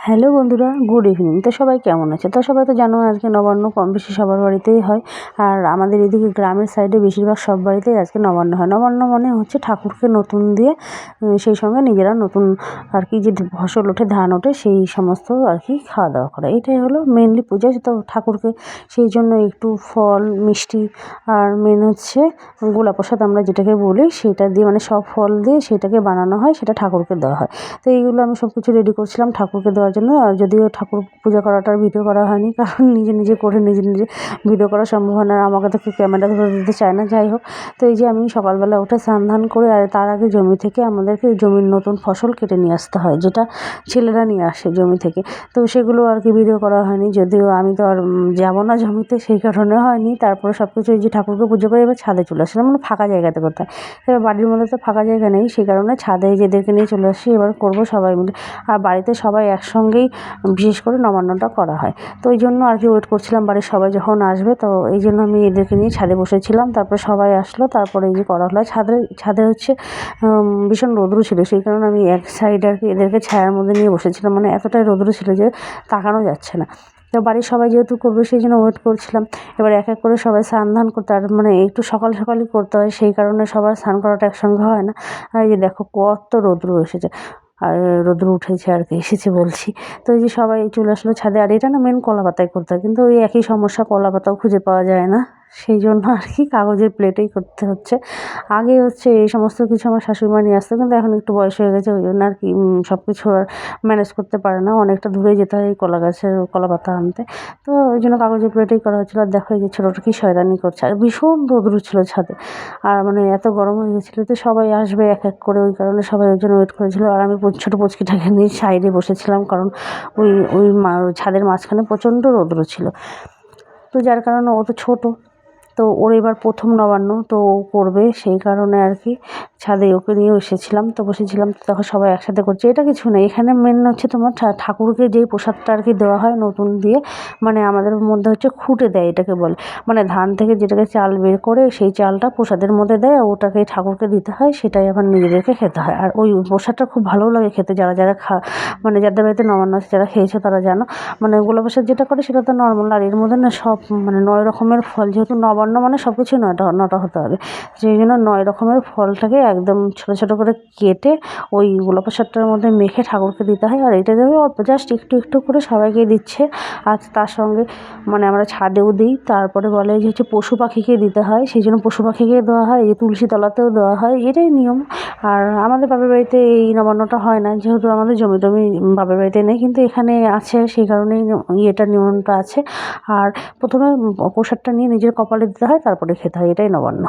Hello বন্ধুরা, good evening. তো সবাই কেমন আছে? তো সবাই তো জানো আজকে নবান্ন কম বেশি সবার বাড়িতেই হয়। আর আমাদের এদিকে গ্রামের সাইডে বেশিরভাগ সব বাড়িতেই আজকে নবান্ন হয়। নবান্ন মানে হচ্ছে ঠাকুরকে নতুন দিয়ে সেই সঙ্গে নিজেরা নতুন আর কি যে ফসল ওঠে, ধান ওঠে, সেই সমস্ত আর কি খাওয়া দাওয়া করা। এটাই হলো মেনলি পূজা। তো ঠাকুরকে সেই জন্য একটু ফল, মিষ্টি আর মেন হচ্ছে গোলা প্রসাদ আমরা যেটাকে বলি, সেটা দিয়ে মানে সব ফল দিয়ে সেটাকে বানানো হয়, সেটা ঠাকুরকে দেওয়া হয়। তো এইগুলো আমি সব কিছু রেডি করছিলাম। ঠাকুরকে দেওয়ার জন্য। যদিও ঠাকুর পূজা করাটার ভিডিও করা হয়নি, কারণ নিজে নিজে করে নিজে নিজে ভিডিও করা সম্ভব হয় না। আমাকে তো কেউ ক্যামেরা ধরে দিতে চায় না, যাই হোক। তো এই যে আমি সকালবেলা উঠে স্নান ধান করে, আর তার আগে জমি থেকে আমাদেরকে জমির নতুন ফসল কেটে নিয়ে আসতে হয়, যেটা ছেলেরা নিয়ে আসে জমি থেকে। তো সেগুলো আর কি ভিডিও করা হয়নি, যদিও আমি তো আর যাব না জমিতে, সেই কারণে হয়নি। তারপরে সব কিছু এই যে ঠাকুরকে পুজো করে এবার ছাদে চলে আসলাম মানে ফাঁকা জায়গাতে করতে হয় এবার বাড়ির মধ্যে তো ফাঁকা জায়গা নেই, সেই কারণে ছাদে যেদেরকে নিয়ে চলে আসি, এবার করব সবাই মিলে। আর বাড়িতে সবাই একসঙ্গেই বিশেষ করে নবান্নটা করা হয়। তো ওই জন্য আর কি ওয়েট করছিলাম বাড়ির সবাই যখন আসবে, তো এই জন্য আমি এদেরকে নিয়ে ছাদে বসেছিলাম। তারপরে সবাই আসলো, তারপরে এই যে করা হলো। ছাদে ছাদে হচ্ছে ভীষণ রৌদ্র ছিল। সেই কারণে আমি এক সাইডে আর কি এদেরকে ছায়ার মধ্যে নিয়ে বসেছিলাম। মানে এতটাই রৌদ্র ছিল যে তাকানো যাচ্ছে না। তো বাড়ির সবাই যেহেতু করবে, সেই জন্য ওয়েট করছিলাম। এবার এক এক করে সবাই স্নান ধান করতে, আর মানে একটু সকাল সকালই করতে হয়। সেই কারণে সবার স্নান করাটা একসঙ্গে হয় না। আর এই যে দেখো কত রৌদ্র এসেছে। আর রোদ্র উঠেছে আর কি, এসেছে বলছি। তো এই যে সবাই চলে আসলো ছাদে, আর এটা না মেন কলা পাতায় করতে হয়, কিন্তু ওই একই সমস্যা কলা পাতাও খুঁজে পাওয়া যায় না। সেই জন্য আর কি কাগজের প্লেটেই করতে হচ্ছে। আগে হচ্ছে এই সমস্ত কিছু আমার শাশুড়ি নিয়ে আসতো, কিন্তু এখন একটু বয়স হয়ে গেছে, ওই জন্য আর কি সব কিছু আর ম্যানেজ করতে পারে না। অনেকটা দূরে যেতে হয় কলা গাছের, কলা পাতা আনতে। তো ওই জন্য কাগজের প্লেটেই করা হচ্ছিল। আর দেখো এই যে ছোটোটা কি শয়তানি করছে। আর ভীষণ রোদ্র ছিল ছাদে। আর মানে এত গরম হয়ে গেছিল তো সবাই আসবে এক এক করে, ওই কারণে সবাই ওই জন্য ওয়েট করেছিল। আর আমি ছোটো পচকিটাকে নিয়ে সাইডে বসেছিলাম, কারণ ওই ওই ছাদের মাঝখানে প্রচণ্ড রৌদ্র ছিল। তো যার কারণে ও তো ছোটো। তো ওর এবার প্রথম নবান্ন তো ও করবে সেই কারণে আর কি। ছাদে ওকে নিয়েও এসেছিলাম, তো বসেছিলাম, তো তখন সবাই একসাথে করছে। এটা কিছু নেই, এখানে মেন হচ্ছে তোমার ঠাকুরকে যেই প্রসাদটা আর কি দেওয়া হয় নতুন দিয়ে মানে আমাদের মধ্যে হচ্ছে খুঁটে দেয় এটাকে বলে। মানে ধান থেকে যেটাকে চাল বের করে সেই চালটা প্রসাদের মধ্যে দেয় ওটাকে ঠাকুরকে দিতে হয়, সেটাই আবার নিজেদেরকে খেতে হয়। আর ওই প্রসাদটা খুব ভালোও লাগে খেতে, যারা যারা খা মানে যাদের বাড়িতে নবান্ন আছে, যারা খেয়েছে তারা জানো। মানে গোলা প্রসাদ যেটা করে সেটা তো নর্মাল আর এর মধ্যে না সব মানে নয় রকমের ফল, যেহেতু নবান্ন মানে সব কিছু নয়টা, নটা হতে হবে। সেই জন্য নয় রকমের ফলটাকে একদম ছোটো ছোটো করে কেটে ওই গোলা প্রসাদটার মধ্যে মেখে ঠাকুরকে দিতে হয়। আর এটা দেবে অল্প জাস্ট একটু একটু করে সবাইকে দিচ্ছে। আর তার সঙ্গে মানে আমরা ছাদেও দিই। তারপরে বলে যে হচ্ছে পশু পাখিকে দিতে হয়। সেই জন্য পশু পাখিকে দেওয়া হয়। যে তুলসী তলাতেও দেওয়া হয়। এটাই নিয়ম। আর আমাদের বাপের বাড়িতে এই নবান্নটা হয় না। যেহেতু আমাদের জমি টমি বাপের বাড়িতে নেই। কিন্তু এখানে আছে, সেই কারণেই ইয়েটা নিয়মটা আছে। আর প্রথমে প্রসাদটা নিয়ে নিজের কপালে হয় তারপরে খেতে হয় এটাই নবান্ন।